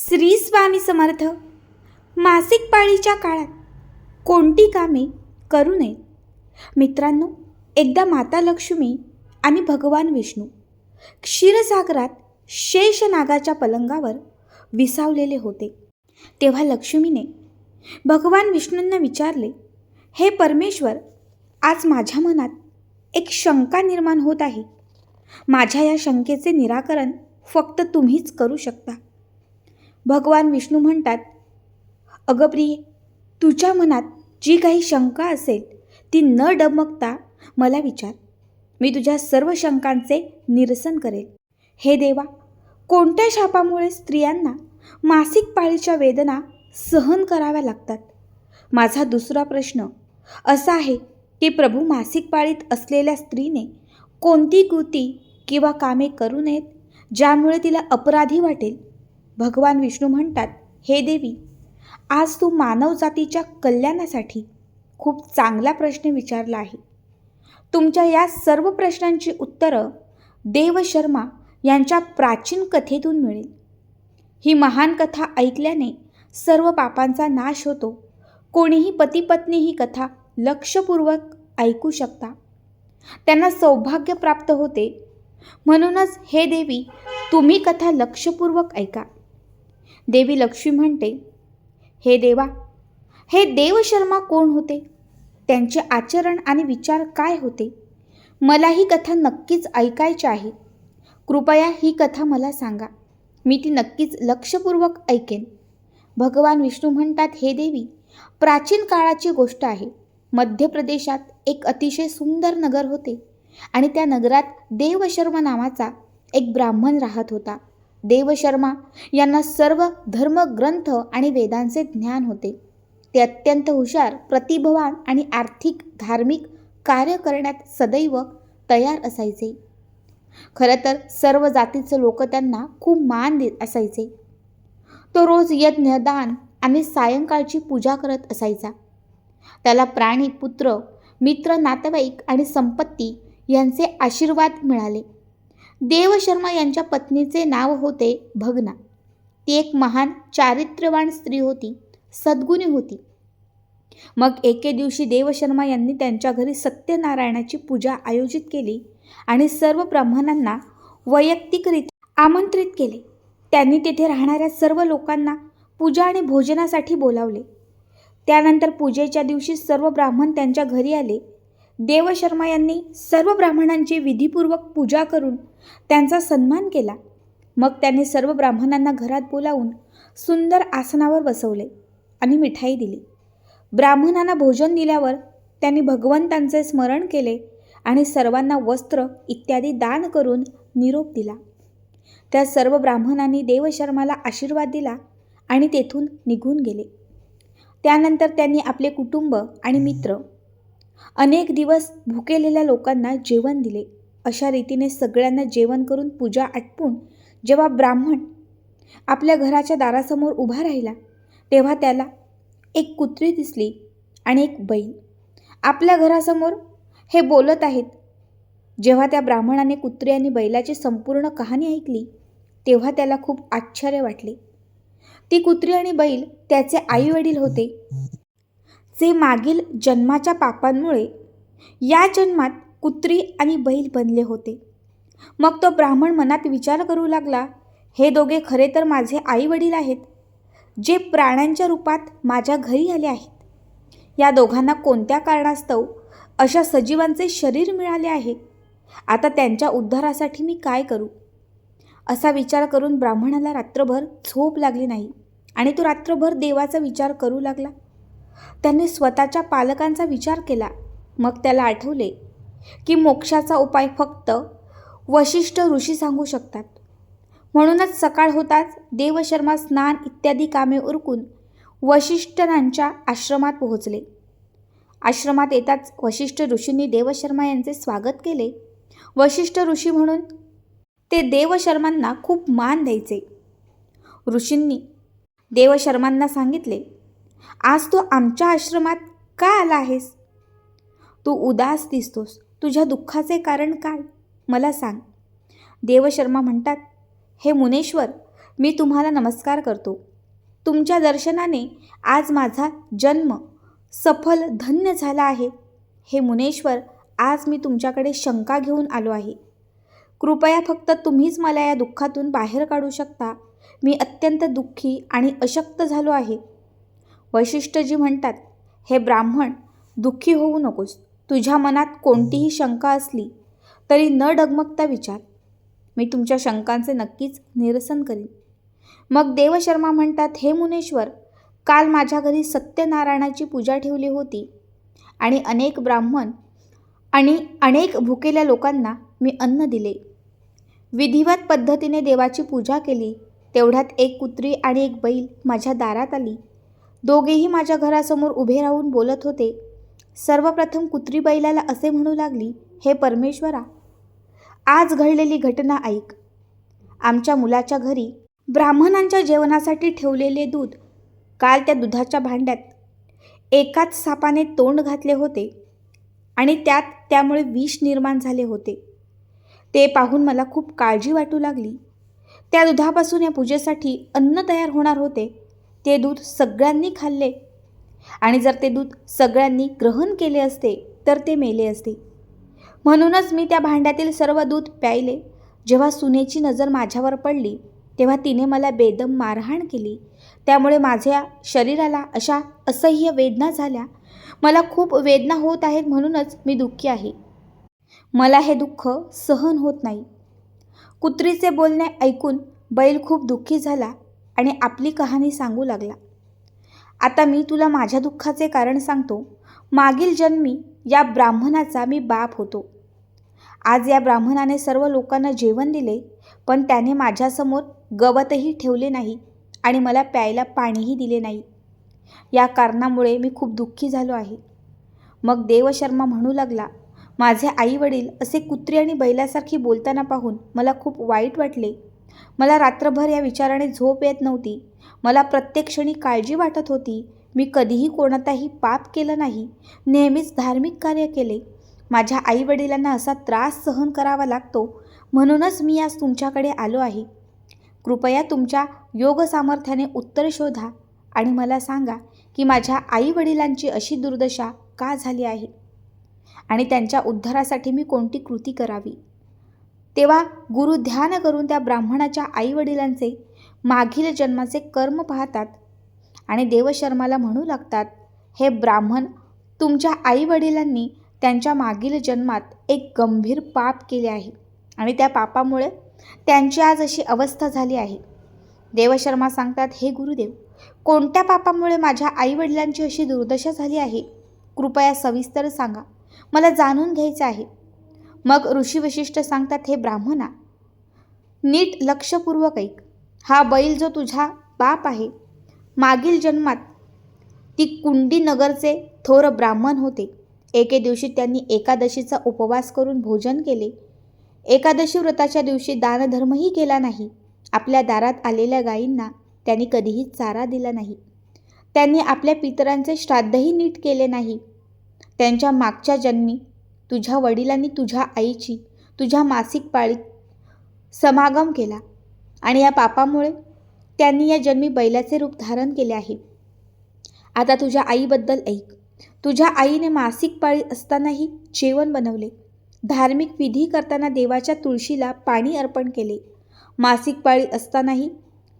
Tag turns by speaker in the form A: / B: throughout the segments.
A: श्री स्वामी समर्थ. मासिक पाळीच्या काळात कोणती कामे करू नयेत मित्रांनो एकदा माता लक्ष्मी आणि भगवान विष्णू क्षीरसागरात शेष नागाच्या पलंगावर विसावलेले होते. तेव्हा लक्ष्मीने भगवान विष्णूंना विचारले हे परमेश्वर आज माझ्या मनात एक शंका निर्माण होत आहे. माझ्या या शंकेचे निराकरण फक्त तुम्हीच करू शकता. भगवान विष्णू म्हणतात अगं प्रिय तुझ्या मनात जी काही शंका असेल ती न डमकता मला विचार. मी तुझ्या सर्व शंकांचे निरसन करेल. हे देवा कोणत्या शापामुळे स्त्रियांना मासिक पाळीच्या वेदना सहन कराव्या लागतात? माझा दुसरा प्रश्न असा आहे की प्रभू मासिक पाळीत असलेल्या स्त्रीने कोणती कृती किंवा कामे करू नयेत ज्यामुळे तिला अपराधी वाटेल? भगवान विष्णू म्हणतात हे देवी आज तू मानवजातीच्या कल्याणासाठी खूप चांगला प्रश्न विचारला आहे. तुमच्या या सर्व प्रश्नांची उत्तरं देव शर्मा यांच्या प्राचीन कथेतून मिळेल. ही महान कथा ऐकल्याने सर्व पापांचा नाश होतो. कोणीही पतीपत्नी ही कथा लक्षपूर्वक ऐकू शकता. त्यांना सौभाग्य प्राप्त होते. म्हणूनच हे देवी तुम्ही कथा लक्षपूर्वक ऐका. देवी लक्ष्मी म्हणते हे देवा हे देवशर्मा कोण होते? त्यांचे आचरण आणि विचार काय होते? मला ही कथा नक्कीच ऐकायची आहे. कृपया ही कथा मला सांगा. मी ती नक्कीच लक्षपूर्वक ऐकेन. भगवान विष्णू म्हणतात हे देवी प्राचीन काळाची गोष्ट आहे. मध्य प्रदेशात एक अतिशय सुंदर नगर होते आणि त्या नगरात देवशर्म नावाचा एक ब्राह्मण राहत होता. देवशर्मा यांना सर्व धर्मग्रंथ आणि वेदांचे ज्ञान होते. ते अत्यंत हुशार प्रतिभवान आणि आर्थिक धार्मिक कार्य करण्यात सदैव तयार असायचे. खरं तर सर्व जातीचे लोक त्यांना खूप मान देत असायचे. तो रोज यज्ञ दान आणि सायंकाळची पूजा करत असायचा. त्याला प्राणी पुत्र मित्र नातेवाईक आणि संपत्ती यांचे आशीर्वाद मिळाले. देवशर्मा यांच्या पत्नीचे नाव होते भगना. ती एक महान चारित्र्यवान स्त्री होती सद्गुणी होती. मग एके दिवशी देवशर्मा यांनी त्यांच्या घरी सत्यनारायणाची पूजा आयोजित केली आणि सर्व ब्राह्मणांना वैयक्तिकरित्या आमंत्रित केले. त्यांनी तेथे राहणाऱ्या सर्व लोकांना पूजा आणि भोजनासाठी बोलावले. त्यानंतर पूजेच्या दिवशी सर्व ब्राह्मण त्यांच्या घरी आले देवशर्मा यांनी सर्व ब्राह्मणांची विधीपूर्वक पूजा करून त्यांचा सन्मान केला. मग त्यांनी सर्व ब्राह्मणांना घरात बोलावून सुंदर आसनावर बसवले आणि मिठाई दिली. ब्राह्मणांना भोजन दिल्यावर त्यांनी भगवंतांचे स्मरण केले आणि सर्वांना वस्त्र इत्यादी दान करून निरोप दिला. त्या सर्व ब्राह्मणांनी देवशर्माला आशीर्वाद दिला आणि तेथून निघून गेले. त्यानंतर त्यांनी आपले कुटुंब आणि मित्र अनेक दिवस भुकेलेल्या लोकांना जेवण दिले. अशा रीतीने सगळ्यांना जेवण करून पूजा आटपून जेव्हा ब्राह्मण आपल्या घराच्या दारासमोर उभा राहिला तेव्हा त्याला एक कुत्री दिसली आणि एक बैल आपल्या घरासमोर हे बोलत आहेत. जेव्हा त्या ब्राह्मणाने कुत्री आणि बैलाची संपूर्ण कहाणी ऐकली तेव्हा त्याला खूप आश्चर्य वाटले. ती कुत्री आणि बैल त्याचे आईवडील होते. जे मागील जन्माच्या पापांमुळे या जन्मात कुत्री आणि बैल बनले होते. मग तो ब्राह्मण मनात विचार करू लागला हे दोघे खरे तर माझे आई वडील आहेत जे प्राण्यांच्या रूपात माझ्या घरी आले आहेत. या दोघांना कोणत्या कारणास्तव अशा सजीवांचे शरीर मिळाले आहे? आता त्यांच्या उद्धारासाठी मी काय करू? असा विचार करून ब्राह्मणाला रात्रभर झोप लागली नाही आणि तो रात्रभर देवाचा विचार करू लागला. त्याने स्वतःच्या पालकांचा विचार केला. मग त्याला आठवले की मोक्षाचा उपाय फक्त वशिष्ठ ऋषी सांगू शकतात. म्हणूनच सकाळ होताच देवशर्मा स्नान इत्यादी कामे उरकून वशिष्ठनांच्या आश्रमात पोहोचले. आश्रमात येताच वशिष्ठ ऋषींनी देवशर्मा यांचे स्वागत केले. वशिष्ठ ऋषी म्हणून ते देवशर्मांना खूप मान द्यायचे. ऋषींनी देवशर्मांना सांगितले आज तू आमच्या आश्रमात का आला आहेस? तू उदास दिसतोस. तुझ्या दुःखाचे कारण काय? मला सांग. देवशर्मा म्हणतात हे मुनेश्वर मी तुम्हाला नमस्कार करतो. तुमच्या दर्शनाने आज माझा जन्म सफल धन्य झाला आहे. हे मुनेश्वर आज मी तुमच्याकडे शंका घेऊन आलो आहे. कृपया फक्त तुम्हीच मला या दुःखातून बाहेर काढू शकता. मी अत्यंत दुःखी आणि अशक्त झालो आहे. वशिष्ठजी म्हणतात हे ब्राह्मण दुःखी होऊ नकोस. तुझ्या मनात कोणतीही शंका असली तरी न डगमगता विचार. मी तुमच्या शंकांचे नक्कीच निरसन करीन. मग देवशर्मा म्हणतात हे मुनेश्वर काल माझ्या घरी सत्यनारायणाची पूजा ठेवली होती आणि अनेक ब्राह्मण आणि अनेक भुकेल्या लोकांना मी अन्न दिले. विधिवत पद्धतीने देवाची पूजा केली. तेवढ्यात एक कुत्री आणि एक बैल माझ्या दारात आली. दोघेही माझ्या घरासमोर उभे राहून बोलत होते. सर्वप्रथम कुत्री बैलाला असे म्हणू लागली हे परमेश्वरा आज घडलेली घटना ऐक. आमच्या मुलाच्या घरी ब्राह्मणांच्या जेवणासाठी ठेवलेले दूध काल त्या दुधाच्या भांड्यात एकाच सापाने तोंड घातले होते आणि त्यात त्यामुळे विष निर्माण झाले होते. ते पाहून मला खूप काळजी वाटू लागली. त्या दुधापासून या पूजेसाठी अन्न तयार होणार होते. ते दूध सगळ्यांनी खाल्ले. आणि जर ते दूध सगळ्यांनी ग्रहण केले असते तर ते मेले असते. म्हणूनच मी त्या भांड्यातील सर्व दूध प्यायले. जेव्हा सुनेची नजर माझ्यावर पडली तेव्हा तिने मला बेदम मारहाण केली. त्यामुळे माझ्या शरीराला अशा असह्य वेदना झाल्या. मला खूप वेदना होत आहेत म्हणूनच मी दुःखी आहे. मला हे दुःख सहन होत नाही. कुत्रीचे बोलणे ऐकून बैल खूप दुःखी झाला. आणि आपली कहाणी सांगू लागला. आता मी तुला माझ्या दुःखाचे कारण सांगतो. मागील जन्मी या ब्राह्मणाचा मी बाप होतो. आज या ब्राह्मणाने सर्व लोकांना जेवण दिले पण त्याने माझ्यासमोर गवतही ठेवले नाही आणि मला प्यायला पाणीही दिले नाही. या कारणामुळे मी खूप दुःखी झालो आहे. मग देवशर्मा म्हणू लागला माझे आई वडील असे कुत्री आणि बैलासारखी बोलताना पाहून मला खूप वाईट वाटले. मला रात्रभर या विचाराने झोप येत नव्हती. मला प्रत्येक क्षणी काळजी वाटत होती. मी कधीही कोणताही पाप केलं नाही. नेहमीच धार्मिक कार्य केले. माझ्या आईवडिलांना असा त्रास सहन करावा लागतो. म्हणूनच मी आज तुमच्याकडे आलो आहे. कृपया तुमच्या योग सामर्थ्याने उत्तर शोधा आणि मला सांगा की माझ्या आईवडिलांची अशी दुर्दशा का झाली आहे? आणि त्यांच्या उद्धारासाठी मी कोणती कृती करावी? तेव्हा गुरु ध्यान करून त्या ब्राह्मणाच्या आईवडिलांचे मागील जन्माचे कर्म पाहतात आणि देवशर्माला म्हणू लागतात हे ब्राह्मण तुमच्या आईवडिलांनी त्यांच्या मागील जन्मात एक गंभीर पाप केले आहे आणि त्या पापामुळे त्यांची आज अशी अवस्था झाली आहे. देवशर्मा सांगतात हे गुरुदेव कोणत्या पापामुळे माझ्या आईवडिलांची अशी दुर्दशा झाली आहे? कृपया सविस्तर सांगा. मला जाणून घ्यायचं आहे. मग ऋषी वशिष्ठ सांगतात हे ब्राह्मणा नीट लक्षपूर्वक ऐक. हा बैल जो तुझा बाप आहे मागील जन्मात ती कुंडी नगरचे थोर ब्राह्मण होते. एके दिवशी त्यांनी एकादशीचा उपवास करून भोजन केले. एकादशी व्रताच्या दिवशी दानधर्मही केला नाही. आपल्या दारात आलेल्या गायींना त्यांनी कधीही चारा दिला नाही. त्यांनी आपल्या पितरांचे श्राद्धही नीट केले नाही. त्यांच्या मागच्या जन्मी तुझ्या वडिलांनी तुझ्या आईची तुझ्या मासिक पाळीत समागम केला आणि या पापामुळे त्यांनी या जन्मी बैलाचे रूप धारण केले आहे. आता तुझ्या आईबद्दल ऐक. तुझ्या आईने मासिक पाळी असतानाही जेवण बनवले. धार्मिक विधी करताना देवाच्या तुळशीला पाणी अर्पण केले. मासिक पाळी असतानाही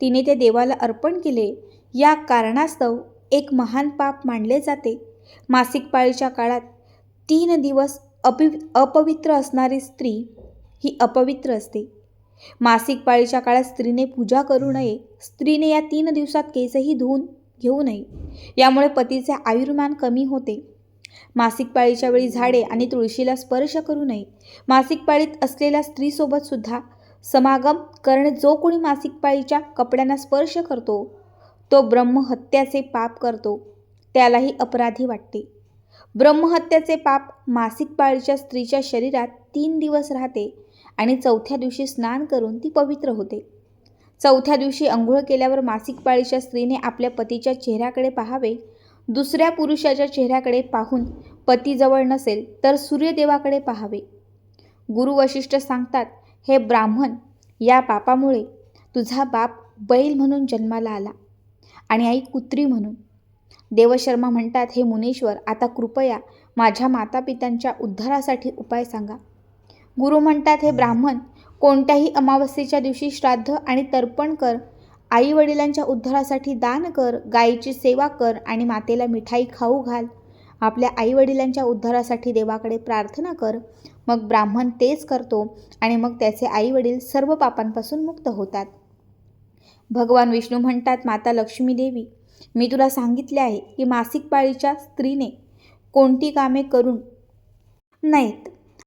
A: तिने ते देवाला अर्पण केले. या कारणास्तव एक महान पाप मानले जाते. मासिक पाळीच्या काळात तीन दिवस अपि अपवित्र असणारी स्त्री ही अपवित्र असते. मासिक पाळीच्या काळात स्त्रीने पूजा करू नये. स्त्रीने या तीन दिवसात केसही धुवून घेऊ नये. यामुळे पतीचे आयुर्मान कमी होते. मासिक पाळीच्या वेळी झाडे आणि तुळशीला स्पर्श करू नये. मासिक पाळीत असलेल्या स्त्रीसोबत सुद्धा समागम करणे जो कोणी मासिक पाळीच्या कपड्यांना स्पर्श करतो तो ब्रह्महत्याचे पाप करतो. त्यालाही अपराधी वाटते. ब्रह्महत्याचे पाप मासिक पाळीच्या स्त्रीच्या शरीरात तीन दिवस राहते आणि चौथ्या दिवशी स्नान करून ती पवित्र होते. चौथ्या दिवशी अंघोळ केल्यावर मासिक पाळीच्या स्त्रीने आपल्या पतीच्या चेहऱ्याकडे पाहावे. दुसऱ्या पुरुषाच्या चेहऱ्याकडे पाहून पतीजवळ नसेल तर सूर्यदेवाकडे पाहावे. गुरु वशिष्ठ सांगतात हे ब्राह्मण या पापामुळे तुझा बाप बैल म्हणून जन्माला आला आणि आई कुत्री म्हणून. देवशर्मा म्हणतात हे मुनीश्वर आता कृपया माझ्या मातापित्यांच्या उद्धारासाठी उपाय सांगा. गुरु म्हणतात हे ब्राह्मण कोणत्याही अमावस्येच्या दिवशी श्राद्ध आणि तर्पण कर. आई वडिलांच्या उद्धारासाठी दान कर गायीची सेवा कर आणि मातेला मिठाई खाऊ घाल. आपल्या आई वडिलांच्या उद्धारासाठी देवाकडे प्रार्थना कर. मग ब्राह्मण तेच करतो आणि मग त्याचे आई वडील सर्व पापांपासून मुक्त होतात. भगवान विष्णू म्हणतात माता लक्ष्मी देवी मी तुला सांगितले आहे की मासिक पाळीच्या स्त्रीने कोणती कामे करून नाहीत.